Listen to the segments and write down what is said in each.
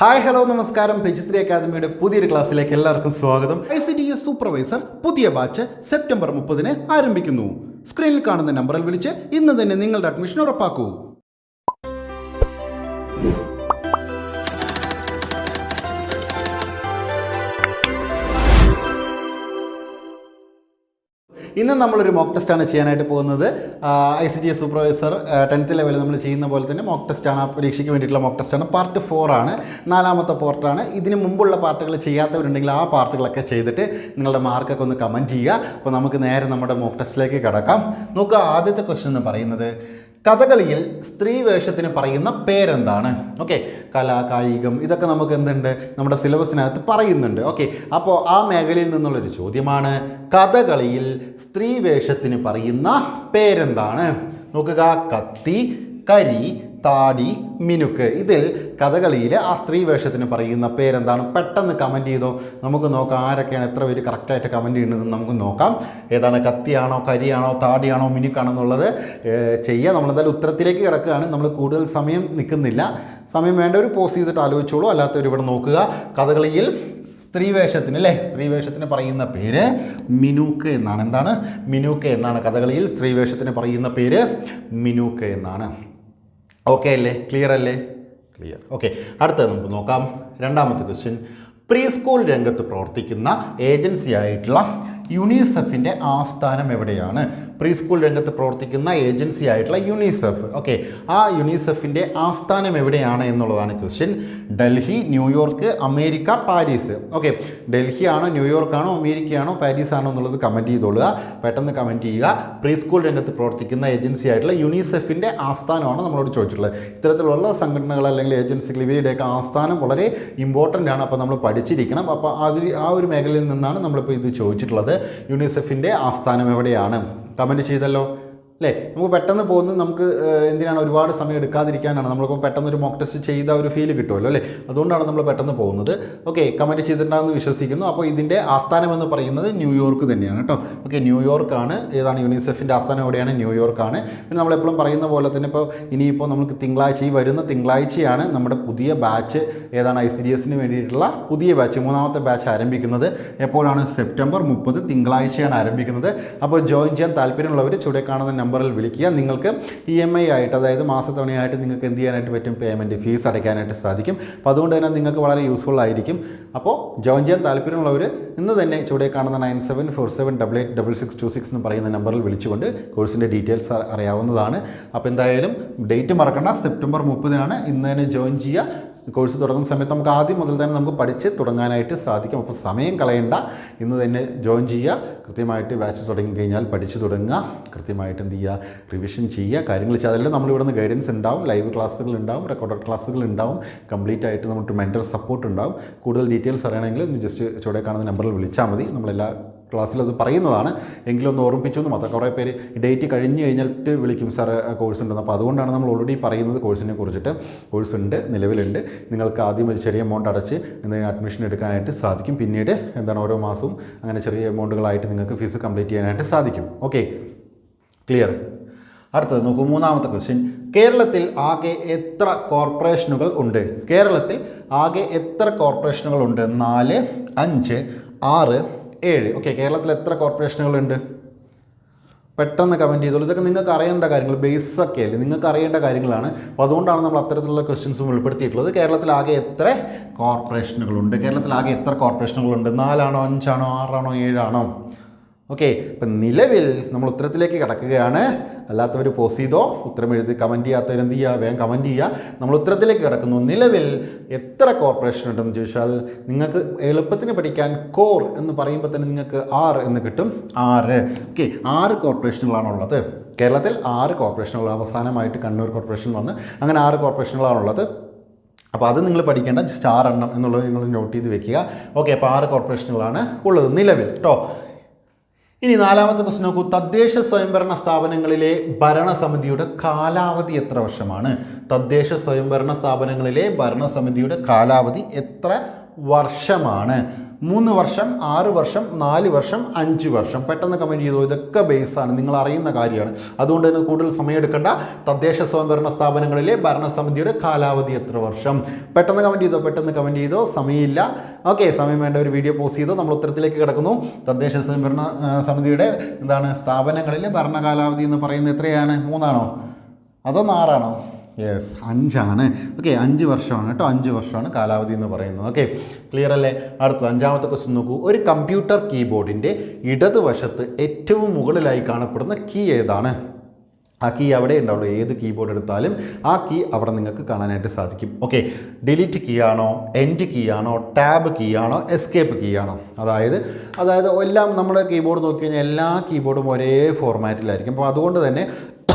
Hi hello നമസ്കാരം. പെജിത്രി അക്കാദമിയുടെ പുതിയൊരു ക്ലാസ്സിലേക്ക് എല്ലാവർക്കും സ്വാഗതം. I C D S supervisor പുതിയ ബാച്ച് സെപ്റ്റംബർ മുപ്പതിന് ആരംഭിക്കുന്നു. സ്ക്രീനിൽ കാണുന്ന നമ്പറിൽ വിളിച്ച് ഇന്ന് തന്നെ നിങ്ങളുടെ അഡ്മിഷൻ ഉറപ്പാക്കൂ. ഇന്ന് നമ്മളൊരു മോക്ക് ടെസ്റ്റാണ് ചെയ്യാനായിട്ട് പോകുന്നത്. I C G S supervisor tenth ലെവലിൽ നമ്മൾ ചെയ്യുന്ന പോലെ തന്നെ മോക്ക് ടെസ്റ്റാണ് ആ പരീക്ഷയ്ക്ക് വേണ്ടിയിട്ടുള്ള മോക്ക് ടെസ്റ്റാണ് പാർട്ട് ഫോർ ആണ്. നാലാമത്തെ പോർട്ടാണ് ഇതിന് മുമ്പുള്ള പാർട്ടുകൾ ചെയ്യാത്തവരുണ്ടെങ്കിൽ ആ പാർട്ടുകളൊക്കെ ചെയ്തിട്ട് നിങ്ങളുടെ മാർക്കൊക്കെ ഒന്ന് കമന്റ് ചെയ്യുക. അപ്പോൾ നമുക്ക് നേരെ നമ്മുടെ മോക്ക് ടെസ്റ്റിലേക്ക് കിടക്കാം. നോക്കുക ആദ്യത്തെ ക്വസ്റ്റൻ എന്ന് പറയുന്നത് കഥകളിയിൽ സ്ത്രീ വേഷത്തിന് പറയുന്ന പേരെന്താണ്? ഓക്കെ കല കായികം ഇതൊക്കെ നമുക്ക് എന്തുണ്ട്? നമ്മുടെ സിലബസിനകത്ത് പറയുന്നുണ്ട്. ഓക്കെ അപ്പോൾ ആ മേഖലയിൽ നിന്നുള്ളൊരു ചോദ്യമാണ് കഥകളിയിൽ സ്ത്രീ വേഷത്തിന് പറയുന്ന പേരെന്താണ്? നോക്കുക കത്തി കരി താടി മിനുക്ക്. ഇതിൽ കഥകളിയിലെ ആ സ്ത്രീ വേഷത്തിന് പറയുന്ന പേരെന്താണ്? പെട്ടെന്ന് കമന്റ് ചെയ്തോ? നമുക്ക് നോക്കാം ആരൊക്കെയാണ് എത്ര പേര് കറക്റ്റായിട്ട് കമന്റ് ചെയ്യുന്നതെന്ന് നമുക്ക് നോക്കാം. ഏതാണ് കത്തിയാണോ കരിയാണോ താടിയാണോ മിനുക്കാണോ എന്നുള്ളത് ചെയ്യുക നമ്മളെന്തായാലും ഉത്തരത്തിലേക്ക് കിടക്കുകയാണ്. നമ്മൾ കൂടുതൽ സമയം നിൽക്കുന്നില്ല. സമയം വേണ്ടവർ പോസ് ചെയ്തിട്ട് ആലോചിച്ചോളൂ. അല്ലാത്തവർ ഇവിടെ നോക്കുക. കഥകളിയിൽ സ്ത്രീവേഷത്തിന് അല്ലേ? സ്ത്രീ വേഷത്തിന് പറയുന്ന പേര് മിനൂക്ക് എന്നാണ്. എന്താണ്? മിനൂക്ക് എന്നാണ്. കഥകളിയിൽ സ്ത്രീ വേഷത്തിന് പറയുന്ന പേര് മിനൂക്ക് എന്നാണ്. ഓക്കെ അല്ലേ? ക്ലിയർ അല്ലേ? ക്ലിയർ ഓക്കെ അടുത്തത് നമുക്ക് നോക്കാം. രണ്ടാമത്തെ ക്വസ്റ്റ്യൻ പ്രീ സ്കൂൾ രംഗത്ത് പ്രവർത്തിക്കുന്ന ഏജൻസി ആയിട്ടുള്ള യുണിസെഫിന്റെ ആസ്ഥാനം എവിടെയാണ്? പ്രീ സ്കൂൾ രംഗത്ത് പ്രവർത്തിക്കുന്ന ഏജൻസി ആയിട്ടുള്ള യുണിസെഫ് ഓക്കെ ആ യുണിസെഫിന്റെ ആസ്ഥാനം എവിടെയാണ് എന്നുള്ളതാണ് question Delhi New York America Paris. Okay Delhi ആണോ ന്യൂയോർക്ക് ആണോ അമേരിക്ക ആണോ പാരീസ് ആണോ എന്നുള്ളത് കമന്റ് ചെയ്തോളുക. പെട്ടെന്ന് കമന്റ് ചെയ്യുക. പ്രീ സ്കൂൾ രംഗത്ത് പ്രവർത്തിക്കുന്ന ഏജൻസി ആയിട്ടുള്ള യുണിസെഫിന്റെ ആസ്ഥാനമാണ് നമ്മളോട് ചോദിച്ചിട്ടുള്ളത്. ഇത്തരത്തിലുള്ള സംഘടനകൾ അല്ലെങ്കിൽ ഏജൻസികൾ ഇവയുടെയൊക്കെ ആസ്ഥാനം വളരെ ഇമ്പോർട്ടന്റ് ആണ്. അപ്പോൾ നമ്മൾ പഠിച്ചിരിക്കണം. അപ്പോൾ അതിൽ ആ ഒരു മേഖലയിൽ നിന്നാണ് നമ്മളിപ്പോൾ ഇത് ചോദിച്ചിട്ടുള്ളത്. യുണിസെഫിന്റെ ആസ്ഥാനം എവിടെയാണ്? കമന്റ് ചെയ്തല്ലോ. അല്ലേ? നമുക്ക് പെട്ടെന്ന് പോകുന്നത് നമുക്ക് എന്തിനാണ് ഒരുപാട് സമയം എടുക്കാതിരിക്കാനാണ്. നമ്മളിപ്പോൾ പെട്ടെന്ന് ഒരു മോക്ക് ടെസ്റ്റ് ചെയ്ത ഒരു ഫീൽ കിട്ടുമല്ലോ അല്ലേ? അതുകൊണ്ടാണ് നമ്മൾ പെട്ടെന്ന് പോകുന്നത്. ഓക്കെ കമന്റ് ചെയ്തിട്ടുണ്ടാകുമെന്ന് വിശ്വസിക്കുന്നു. അപ്പോൾ ഇതിന്റെ ആസ്ഥാനം എന്ന് പറയുന്നത് ന്യൂയോർക്ക് തന്നെയാണ് കേട്ടോ ഓക്കെ ന്യൂയോർക്കാണ് ഏതാണ് യൂണിസെഫിന്റെ ആസ്ഥാനം എവിടെയാണ്? ന്യൂയോർക്കാണ് പിന്നെ നമ്മളെപ്പോഴും പറയുന്ന പോലെ തന്നെ ഇപ്പോൾ ഇനിയിപ്പോൾ നമുക്ക് തിങ്കളാഴ്ച ഈ വരുന്ന തിങ്കളാഴ്ചയാണ് നമ്മുടെ പുതിയ ബാച്ച് ഏതാണ് ഐ സി ഡി എസിന് വേണ്ടിയിട്ടുള്ള പുതിയ ബാച്ച് മൂന്നാമത്തെ ബാച്ച് ആരംഭിക്കുന്നത്. എപ്പോഴാണ്? സെപ്റ്റംബർ മുപ്പത് തിങ്കളാഴ്ചയാണ് ആരംഭിക്കുന്നത്. അപ്പോൾ ജോയിൻ ചെയ്യാൻ താല്പര്യമുള്ളവർ ചുവടെ കാണുന്ന നമ്പറിൽ വിളിക്കുക. നിങ്ങൾക്ക് ഇ എം ഐ ആയിട്ട് അതായത് മാസത്തവണയായിട്ട് നിങ്ങൾക്ക് എന്ത് ചെയ്യാനായിട്ട് പറ്റും? പേയ്മെന്റ് ഫീസ് അടയ്ക്കാനായിട്ട് സാധിക്കും. അപ്പോൾ അതുകൊണ്ട് തന്നെ നിങ്ങൾക്ക് വളരെ യൂസ്ഫുൾ ആയിരിക്കും. അപ്പോൾ ജോയിൻ ചെയ്യാൻ താല്പര്യമുള്ളവർ ഇന്ന് തന്നെ ചുവടെ കാണുന്ന nine seven four seven double eight double six two six എന്ന് പറയുന്ന നമ്പറിൽ വിളിച്ചുകൊണ്ട് കോഴ്സിന്റെ ഡീറ്റെയിൽസ് അറിയാവുന്നതാണ്. അപ്പോൾ എന്തായാലും ഡേറ്റ് മറക്കണ്ട. സെപ്റ്റംബർ മുപ്പതിനാണ് ഇന്ന് തന്നെ ജോയിൻ ചെയ്യുക. കോഴ്സ് തുടങ്ങുന്ന സമയത്ത് നമുക്ക് ആദ്യം മുതൽ തന്നെ നമുക്ക് പഠിച്ച് തുടങ്ങാനായിട്ട് സാധിക്കും. അപ്പോൾ സമയം കളയണ്ട. ഇന്ന് തന്നെ ജോയിൻ ചെയ്യുക. കൃത്യമായിട്ട് ബാച്ച് തുടങ്ങി കഴിഞ്ഞാൽ പഠിച്ചു തുടങ്ങുക. കൃത്യമായിട്ട് എന്ത് ചെയ്യുക റിവിഷൻ ചെയ്യുക കാര്യങ്ങൾ ചെയ്യുക. അതെല്ലാം നമ്മൾ നിന്ന് ഗൈഡൻസ് ഉണ്ടാവും ലൈവ് ക്ലാസ്സുകൾ ഉണ്ടാവും റെക്കോർഡഡ് ക്ലാസ്സുകൾ ഉണ്ടാവും കംപ്ലീറ്റ് ആയിട്ട് നമുക്ക് മെന്റർ സപ്പോർട്ട് ഉണ്ടാവും. കൂടുതൽ ഡീറ്റെയിൽസ് അറിയണമെങ്കിൽ ജസ്റ്റ് ചുവടെ കാണുന്ന നമ്പറിൽ വിളിച്ചാൽ മതി. നമ്മളെല്ലാ ക്ലാസ്സിൽ അത് പറയുന്നതാണ്. എങ്കിലും ഒന്ന് ഓർമ്മിപ്പിച്ചു എന്ന് മാത്രം. കുറേ പേര് ഡേറ്റ് കഴിഞ്ഞ് കഴിഞ്ഞിട്ട് വിളിക്കും സാർ കോഴ്സ് ഉണ്ടെന്ന്. അപ്പോൾ അതുകൊണ്ടാണ് നമ്മൾ ഓൾറെഡി പറയുന്നത് കോഴ്സിനെ കുറിച്ചിട്ട്. കോഴ്സ് ഉണ്ട് നിലവിലുണ്ട്. നിങ്ങൾക്ക് ആദ്യം ഒരു ചെറിയ എമൗണ്ട് അടച്ച് എന്തെങ്കിലും അഡ്മിഷൻ എടുക്കാനായിട്ട് സാധിക്കും. പിന്നീട് എന്താണ് ഓരോ മാസവും അങ്ങനെ ചെറിയ എമൗണ്ടുകളായിട്ട് നിങ്ങൾക്ക് ഫീസ് കംപ്ലീറ്റ് ചെയ്യാനായിട്ട് സാധിക്കും. Okay clear. അടുത്തത് നോക്കൂ മൂന്നാമത്തെ ക്വസ്റ്റ്യൻ കേരളത്തിൽ ആകെ എത്ര കോർപ്പറേഷനുകൾ ഉണ്ട്? കേരളത്തിൽ ആകെ എത്ര കോർപ്പറേഷനുകൾ ഉണ്ട്? നാല് അഞ്ച് ആറ് ഏഴ്. ഓക്കെ കേരളത്തിൽ എത്ര കോർപ്പറേഷനുകൾ ഉണ്ട്? പെട്ടെന്ന് കമന്റ് ചെയ്തോളൂ. ഇതൊക്കെ നിങ്ങൾക്ക് അറിയേണ്ട കാര്യങ്ങൾ ബേസ് ഒക്കെ അല്ലേ? നിങ്ങൾക്ക് അറിയേണ്ട കാര്യങ്ങളാണ്. അപ്പോൾ അതുകൊണ്ടാണ് നമ്മൾ അത്തരത്തിലുള്ള ക്വസ്റ്റ്യൻസും ഉൾപ്പെടുത്തിയിട്ടുള്ളത്. കേരളത്തിൽ ആകെ എത്ര കോർപ്പറേഷനുകളുണ്ട് കേരളത്തിൽ ആകെ എത്ര കോർപ്പറേഷനുകളുണ്ട് നാലാണോ അഞ്ചാണോ ആറാണോ ഏഴാണോ? ഓക്കെ ഇപ്പം നിലവിൽ നമ്മൾ ഉത്തരത്തിലേക്ക് കിടക്കുകയാണ്. അല്ലാത്തവർ പോസ് ചെയ്തോ ഉത്തരം എഴുതി കമന്റ് ചെയ്യാത്തവർ എന്ത് ചെയ്യുക? വേഗം കമന്റ് ചെയ്യുക. നമ്മൾ ഉത്തരത്തിലേക്ക് കിടക്കുന്നു. നിലവിൽ എത്ര കോർപ്പറേഷൻ ഉണ്ടെന്ന് ചോദിച്ചാൽ നിങ്ങൾക്ക് എളുപ്പത്തിന് പഠിക്കാൻ കോർ എന്ന് പറയുമ്പോൾ തന്നെ നിങ്ങൾക്ക് ആറ് എന്ന് കിട്ടും. ആറ് ഓക്കെ ആറ് കോർപ്പറേഷനുകളാണുള്ളത് കേരളത്തിൽ ആറ് കോർപ്പറേഷനുകൾ അവസാനമായിട്ട് കണ്ണൂർ കോർപ്പറേഷൻ വന്ന് അങ്ങനെ ആറ് കോർപ്പറേഷനുകളാണുള്ളത് അപ്പോൾ അത് നിങ്ങൾ പഠിക്കേണ്ട ജസ്റ്റ് ആറെണ്ണം എന്നുള്ളത് നിങ്ങൾ നോട്ട് ചെയ്ത് വെക്കുക. ഓക്കെ അപ്പോൾ ആറ് കോർപ്പറേഷനുകളാണ് ഉള്ളത്. നിലവിൽ കേട്ടോ ഇനി നാലാമത്തെ ക്വസ്റ്റ്യൻ നോക്കൂ. തദ്ദേശ സ്വയംഭരണ സ്ഥാപനങ്ങളിലെ ഭരണസമിതിയുടെ കാലാവധി എത്ര വർഷമാണ്? തദ്ദേശ സ്വയംഭരണ സ്ഥാപനങ്ങളിലെ ഭരണസമിതിയുടെ കാലാവധി എത്ര വർഷമാണ്. മൂന്ന് വർഷം ആറ് വർഷം നാല് വർഷം അഞ്ച് വർഷം. പെട്ടെന്ന് കമന്റ് ചെയ്തു. ഇതൊക്കെ ബേസാണ് നിങ്ങൾ അറിയുന്ന കാര്യമാണ്. അതുകൊണ്ട് തന്നെ കൂടുതൽ സമയമെടുക്കേണ്ട തദ്ദേശ സ്വയംഭരണ സ്ഥാപനങ്ങളിലെ ഭരണസമിതിയുടെ കാലാവധി എത്ര വർഷം? പെട്ടെന്ന് കമന്റ് ചെയ്തോ? പെട്ടെന്ന് കമന്റ് ചെയ്തോ? സമയമില്ല. ഓക്കെ സമയം വേണ്ട. ഒരു വീഡിയോ പോസ്റ്റ് ചെയ്തോ? നമ്മൾ ഉത്തരത്തിലേക്ക് കിടക്കുന്നു. തദ്ദേശ സ്വയംഭരണ സമിതിയുടെ എന്താണ് സ്ഥാപനങ്ങളിലെ ഭരണകാലാവധി എന്ന് പറയുന്നത് എത്രയാണ്? മൂന്നാണോ? അതോ ആറാണോ യെസ് അഞ്ചാണ്. ഓക്കെ അഞ്ച് വർഷമാണ് കേട്ടോ. അഞ്ച് വർഷമാണ് കാലാവധി എന്ന് പറയുന്നത്. ഓക്കെ ക്ലിയർ അല്ലേ? അടുത്തത് അഞ്ചാമത്തെ ക്വസ്റ്റ്യൻ നോക്കൂ. ഒരു കമ്പ്യൂട്ടർ കീബോർഡിന്റെ ഇടതുവശത്ത് ഏറ്റവും മുകളിലായി കാണപ്പെടുന്ന കീ ഏതാണ്? ആ കീ അവിടെ ഉണ്ടാവുള്ളൂ. ഏത് കീബോർഡ് എടുത്താലും ആ കീ അവിടെ നിങ്ങൾക്ക് കാണാനായിട്ട് സാധിക്കും. ഓക്കെ ഡിലീറ്റ് കീ ആണോ? എൻഡ് കീ ആണോ? ടാബ് കീ ആണോ? എസ്കേപ്പ് കീ ആണോ? അതായത് അതായത് എല്ലാം നമ്മുടെ കീബോർഡ് നോക്കി കഴിഞ്ഞാൽ എല്ലാ കീബോർഡും ഒരേ ഫോർമാറ്റിലായിരിക്കും അപ്പോൾ അതുകൊണ്ട് തന്നെ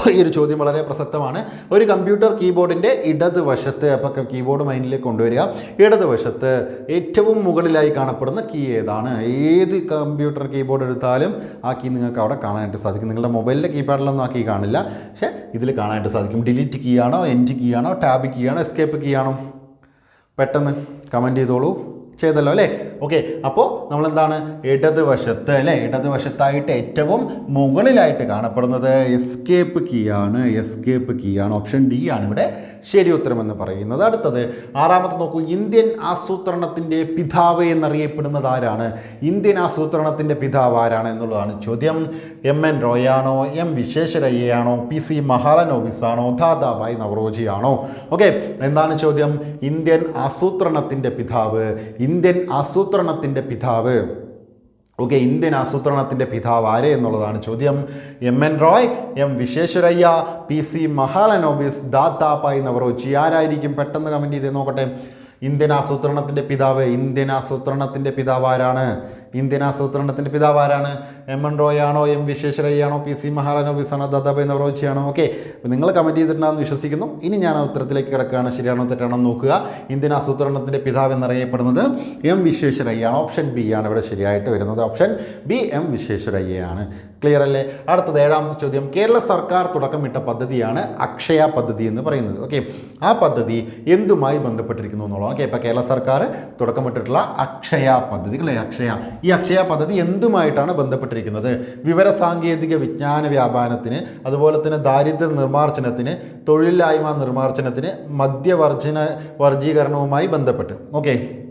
ഈ ഒരു ചോദ്യം വളരെ പ്രസക്തമാണ്. ഒരു കമ്പ്യൂട്ടർ കീബോർഡിന്റെ ഇടതുവശത്ത് അപ്പോൾ കീബോർഡ് മൈൻഡിലേക്ക് കൊണ്ടുവരിക. ഇടതുവശത്ത് ഏറ്റവും മുകളിലായി കാണപ്പെടുന്ന കീ ഏതാണ്? ഏത് കമ്പ്യൂട്ടർ കീബോർഡ് എടുത്താലും ആ കീ നിങ്ങൾക്ക് അവിടെ കാണാനായിട്ട് സാധിക്കും. നിങ്ങളുടെ മൊബൈലിന്റെ കീപാഡിലൊന്നും ആ കീ കാണില്ല. പക്ഷേ ഇതിൽ കാണാനായിട്ട് സാധിക്കും. ഡിലീറ്റ് കീ ആണോ എൻഡ് കീ ആണോ ടാബ് കീ ആണോ എസ്കേപ്പ് കീ ആണോ? പെട്ടെന്ന് കമന്റ് ചെയ്തോളൂ. ചെയ്തല്ലോ അല്ലേ? ഓക്കെ അപ്പോൾ നമ്മളെന്താണ്? ഇടതുവശത്ത് അല്ലേ? ഇടതുവശത്തായിട്ട് ഏറ്റവും മുകളിലായിട്ട് കാണപ്പെടുന്നത് എസ്കേപ്പ് കീ ആണ്. എസ്കേപ്പ് കീ ആണ്. ഓപ്ഷൻ ഡി ആണ് ഇവിടെ ശരി ഉത്തരമെന്ന് പറയുന്നത്. അടുത്തത് ആറാമത്തെ നോക്കൂ. ഇന്ത്യൻ ആസൂത്രണത്തിന്റെ പിതാവ് എന്നറിയപ്പെടുന്നത് ആരാണ്? ഇന്ത്യൻ ആസൂത്രണത്തിന്റെ പിതാവ് ആരാണ് എന്നുള്ളതാണ് ചോദ്യം. എം എൻ റോയാണോ എം വിശ്വേശ്വരയ്യയാണോ? പി സി മഹാലനോബിസ് ആണോ? ദാദാബായ് നവറോജി ആണോ ഓക്കെ എന്താണ് ചോദ്യം? ഇന്ത്യൻ ആസൂത്രണത്തിന്റെ പിതാവ് ഇന്ത്യൻ ആസൂത്രണത്തിന്റെ പിതാവ്. ഓക്കെ ഇന്ത്യൻ ആസൂത്രണത്തിന്റെ പിതാവ് ആരെ എന്നുള്ളതാണ് ചോദ്യം. M N Roy M Visvesvaraya P C Mahalanobis Dadabhai Naoroji ആരായിരിക്കും? പെട്ടെന്ന് കമന്റ് ചെയ്ത് നോക്കട്ടെ. ഇന്ത്യൻ ആസൂത്രണത്തിന്റെ പിതാവ് ഇന്ത്യൻ ആസൂത്രണത്തിന്റെ പിതാവ് ആരാണ്? ഇന്ത്യൻ ആസൂത്രണത്തിന്റെ പിതാവ് ആരാണ് എം എൻ റോയ് ആണോ എം വിശ്വേശ്വരയ്യാണോ പി സി മഹാലനോബിസ് ആണോ ദാദാബായ് നവറോച്ചി ആണോ ഓക്കെ. അപ്പോൾ നിങ്ങൾ കമന്റ് ചെയ്തിട്ടുണ്ടാകുന്ന വിശ്വസിക്കുന്നു. ഇനി ഞാൻ ഉത്തരത്തിലേക്ക് കിടക്കുകയാണ്. ശരിയാണോ തെറ്റാണോ നോക്കുക. ഇന്ത്യൻ ആസൂത്രണത്തിന്റെ പിതാവ് എന്നറിയപ്പെടുന്നത് എം വിശ്വേശ്വരയ്യാണ്. ഓപ്ഷൻ ബി ആണ് ഇവിടെ ശരിയായിട്ട് വരുന്നത്. ഓപ്ഷൻ ബി എം വിശ്വേശ്വരയ്യയാണ്. ക്ലിയർ അല്ലേ? അടുത്തത് ഏഴാമത്തെ ചോദ്യം. കേരള സർക്കാർ തുടക്കമിട്ട പദ്ധതിയാണ് അക്ഷയ പദ്ധതി എന്ന് പറയുന്നത്. ഓക്കെ. ആ പദ്ധതി എന്തുമായി ബന്ധപ്പെട്ടിരിക്കുന്നു എന്നുള്ളതാണ്. ഓക്കെ. ഇപ്പോൾ കേരള സർക്കാർ തുടക്കമിട്ടിട്ടുള്ള അക്ഷയ പദ്ധതി അല്ലേ അക്ഷയ ഈ അക്ഷയ പദ്ധതി എന്തുമായിട്ടാണ് ബന്ധപ്പെട്ടിരിക്കുന്നത്? വിവര സാങ്കേതിക വിജ്ഞാന വ്യാപാരത്തിന് അതുപോലെ തന്നെ ദാരിദ്ര്യ നിർമ്മാർജനത്തിന് തൊഴിലില്ലായ്മ നിർമ്മാർജനത്തിന് മദ്യവർജന വർജീകരണവുമായി ബന്ധപ്പെട്ട്. ഓക്കെ.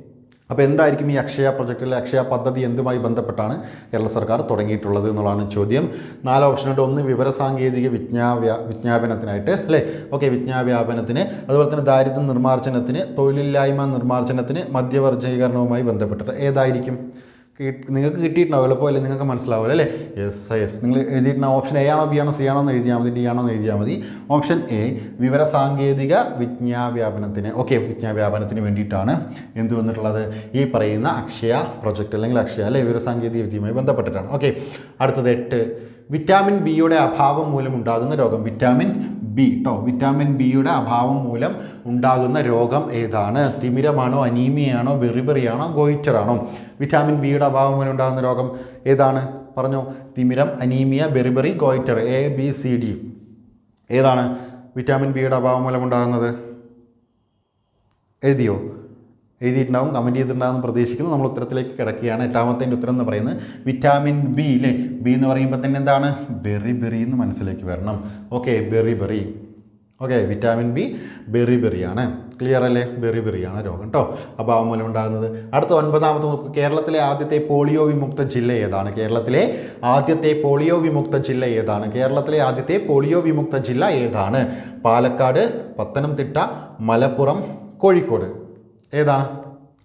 അപ്പോൾ എന്തായിരിക്കും ഈ അക്ഷയ പ്രൊജക്റ്റിലെ അക്ഷയ പദ്ധതി എന്തുമായി ബന്ധപ്പെട്ടാണ് കേരള സർക്കാർ തുടങ്ങിയിട്ടുള്ളത് എന്നുള്ളതാണ് ചോദ്യം. നാല് ഓപ്ഷനുണ്ട് ഒന്ന് വിവര സാങ്കേതിക വിജ്ഞാവ്യ വിജ്ഞാപനത്തിനായിട്ട് അല്ലേ? ഓക്കെ വിജ്ഞാവ്യാപനത്തിന് അതുപോലെ തന്നെ ദാരിദ്ര്യ നിർമ്മാർജനത്തിന് തൊഴിലില്ലായ്മ നിർമ്മാർജനത്തിന് മദ്യവർജീകരണവുമായി ബന്ധപ്പെട്ടിട്ട് ഏതായിരിക്കും? നിങ്ങൾക്ക് കിട്ടിയിട്ടുണ്ടാവും അല്ലേ? നിങ്ങൾക്ക് മനസ്സിലാവില്ല അല്ലേ? എസ് എസ് നിങ്ങൾ എഴുതിയിട്ടുള്ള ഓപ്ഷൻ എ ആണോ ബി ആണോ സി ആണോ എന്ന് എഴുതിയാൽ മതി ഡി ആണോ എന്ന് എഴുതിയാൽ മതി. ഓപ്ഷൻ എ വിവര സാങ്കേതിക വിജ്ഞാവ്യാപനത്തിന് ഓക്കെ വിജ്ഞാവ്യാപനത്തിന് വേണ്ടിയിട്ടാണ് എന്ത് വന്നിട്ടുള്ളത്? ഈ പറയുന്ന അക്ഷയ പ്രൊജക്റ്റ് അല്ലെങ്കിൽ അക്ഷയ അല്ലെ വിവര സാങ്കേതിക വിദ്യയുമായി ബന്ധപ്പെട്ടിട്ടാണ്. ഓക്കെ അടുത്തത് എട്ട്. വിറ്റാമിൻ ബിയുടെ അഭാവം മൂലം ഉണ്ടാകുന്ന രോഗം. വിറ്റാമിൻ ബി കേട്ടോ വിറ്റാമിൻ ബിയുടെ അഭാവം മൂലം ഉണ്ടാകുന്ന രോഗം ഏതാണ്? തിമിരമാണോ അനീമിയയാണോ ബെറിബെറിയാണോ ഗോയിറ്ററാണോ വിറ്റാമിൻ ബിയുടെ അഭാവം മൂലം ഉണ്ടാകുന്ന രോഗം ഏതാണ്? പറഞ്ഞു. തിമിരം anaemia beriberi goitre A B C D. ഏതാണ് വിറ്റാമിൻ ബിയുടെ അഭാവം മൂലം ഉണ്ടാകുന്നത്? എഴുതിയോ? എഴുതിയിട്ടുണ്ടാവും കമന്റ് ചെയ്തിട്ടുണ്ടാവും പ്രതീക്ഷിക്കുന്നു. നമ്മൾ ഉത്തരത്തിലേക്ക് കിടക്കുകയാണ്. എട്ടാമത്തെ ഉത്തരം എന്ന് പറയുന്നത് വിറ്റാമിൻ ബി അല്ലേ ബി എന്ന് പറയുമ്പോൾ തന്നെ എന്താണ്? ബെറി ബെറി എന്ന് മനസ്സിലേക്ക് വരണം. Okay beriberi okay vitamin B berry ബെറിയാണ് ക്ലിയർ അല്ലേ? ബെറി ബെറിയാണ് രോഗം കേട്ടോ അഭാവം മൂലം ഉണ്ടാകുന്നത്. അടുത്ത ഒൻപതാമത്തെ നോക്കൂ കേരളത്തിലെ ആദ്യത്തെ പോളിയോ വിമുക്ത ജില്ല ഏതാണ്? കേരളത്തിലെ ആദ്യത്തെ പോളിയോ വിമുക്ത ജില്ല ഏതാണ്? കേരളത്തിലെ ആദ്യത്തെ പോളിയോ വിമുക്ത ജില്ല ഏതാണ്? പാലക്കാട് പത്തനംതിട്ട മലപ്പുറം കോഴിക്കോട്. ഏതാണ്?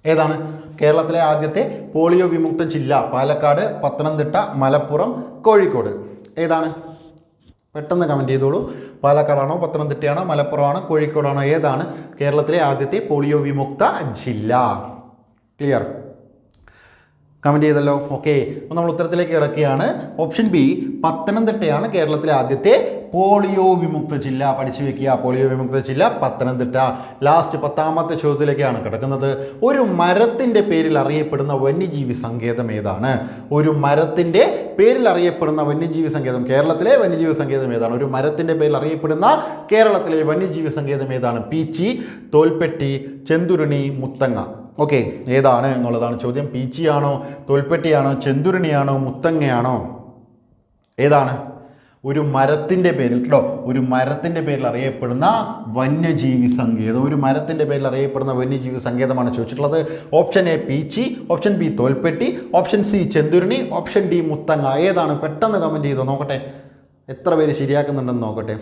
ഏതാണ്? കേരളത്തിലെ ആദ്യത്തെ പോളിയോ വിമുക്ത ജില്ല പാലക്കാട് പത്തനംതിട്ട മലപ്പുറം കോഴിക്കോട്. ഏതാണ്? പെട്ടെന്ന് കമന്റ് ചെയ്തോളൂ. പാലക്കാടാണോ പത്തനംതിട്ടയാണോ മലപ്പുറമാണോ കോഴിക്കോടാണോ ഏതാണ് കേരളത്തിലെ ആദ്യത്തെ പോളിയോ വിമുക്ത ജില്ല? ക്ലിയർ കമന്റ് ചെയ്തല്ലോ. ഓക്കെ അപ്പോൾ നമ്മൾ ഉത്തരത്തിലേക്ക് കിടക്കുകയാണ്. ഓപ്ഷൻ ബി പത്തനംതിട്ടയാണ് കേരളത്തിലെ ആദ്യത്തെ പോളിയോ വിമുക്ത ജില്ല. പഠിച്ചു വെക്കുക പോളിയോ വിമുക്ത ജില്ല പത്തനംതിട്ട. ലാസ്റ്റ് പത്താമത്തെ ചോദ്യത്തിലേക്കാണ് കിടക്കുന്നത്. ഒരു മരത്തിന്റെ പേരിൽ അറിയപ്പെടുന്ന വന്യജീവി സങ്കേതം ഏതാണ്? ഒരു മരത്തിന്റെ പേരിൽ അറിയപ്പെടുന്ന വന്യജീവി സങ്കേതം കേരളത്തിലെ വന്യജീവി സങ്കേതം ഏതാണ്? ഒരു മരത്തിന്റെ പേരിൽ അറിയപ്പെടുന്ന കേരളത്തിലെ വന്യജീവി സങ്കേതം ഏതാണ്? പീച്ചി തോൽപ്പെട്ടി ചെന്തുരുണി മുത്തങ്ങ. ഓക്കെ ഏതാണ് എന്നുള്ളതാണ് ചോദ്യം. പീച്ചിയാണോ തോൽപ്പെട്ടിയാണോ ചെന്തുരുണിയാണോ മുത്തങ്ങയാണോ? ഏതാണ്? ഒരു മരത്തിന്റെ പേരിൽ കേട്ടോ ഒരു മരത്തിന്റെ പേരിൽ അറിയപ്പെടുന്ന വന്യജീവി സങ്കേതം. ഒരു മരത്തിന്റെ പേരിൽ അറിയപ്പെടുന്ന വന്യജീവി സങ്കേതമാണ് ചോദിച്ചിട്ടുള്ളത്. Option A Peechi option B Tholpetty option C Chenthuruni option D Muthanga. ഏതാണ്? പെട്ടെന്ന് കമന്റ് ചെയ്തോ നോക്കട്ടെ. എത്ര പേര് ശരിയാക്കുന്നുണ്ടെന്ന് നോക്കട്ടെ.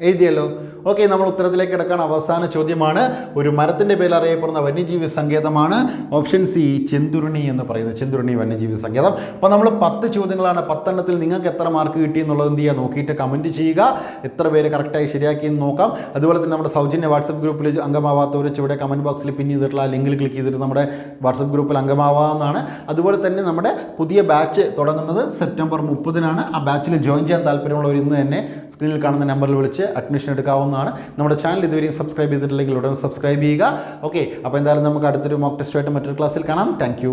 എഴുതിയല്ലോ. ഓക്കെ നമ്മൾ ഉത്തരത്തിലേക്ക് കിടക്കാൻ അവസാന ചോദ്യമാണ്. ഒരു മരത്തിന്റെ പേരിൽ അറിയപ്പെടുന്ന വന്യജീവി സങ്കേതമാണ് ഓപ്ഷൻ സി ചെന്തുരുണി എന്ന് പറയുന്നത്. ചെന്തുരുണി വന്യജീവി സങ്കേതം. അപ്പോൾ നമ്മൾ പത്ത് ചോദ്യങ്ങളാണ്. പത്തെണ്ണത്തിൽ നിങ്ങൾക്ക് എത്ര മാർക്ക് കിട്ടി എന്നുള്ളത് എന്ത് ചെയ്യുക? നോക്കിയിട്ട് കമന്റ് ചെയ്യുക. എത്ര പേര് കറക്റ്റായി ശരിയാക്കി എന്ന് നോക്കാം. അതുപോലെ തന്നെ നമ്മുടെ സൗജന്യ വാട്സപ്പ് ഗ്രൂപ്പിൽ അംഗമാവാത്തവർ ചുവടെ കമന്റ് ബോക്സിൽ പിൻ ചെയ്തിട്ടുള്ള ലിങ്കിൽ ക്ലിക്ക് ചെയ്തിട്ട് നമ്മുടെ വാട്സപ്പ് ഗ്രൂപ്പിൽ അംഗമാവാവുന്നതാണ്. അതുപോലെ തന്നെ നമ്മുടെ പുതിയ ബാച്ച് തുടങ്ങുന്നത് സെപ്റ്റംബർ മുപ്പതിനാണ്. ആ ബാച്ചിൽ ജോയിൻ ചെയ്യാൻ താല്പര്യമുള്ളവർ ഇന്ന് തന്നെ സ്ക്രീനിൽ കാണുന്ന നമ്പറിൽ അഡ്മിഷൻ എടുക്കാവുന്നതാണ്. നമ്മുടെ ചാനൽ ഇതുവരെയും സബ്സ്ക്രൈബ് ചെയ്തിട്ടില്ലെങ്കിൽ ഉടൻ സബ്സ്ക്രൈബ് ചെയ്യുക. ഓക്കെ അപ്പോൾ എന്തായാലും നമുക്ക് അടുത്തൊരു മോക്ക് ടെസ്റ്റുമായിട്ട് മറ്റൊരു ക്ലാസ്സിൽ കാണാം. താങ്ക്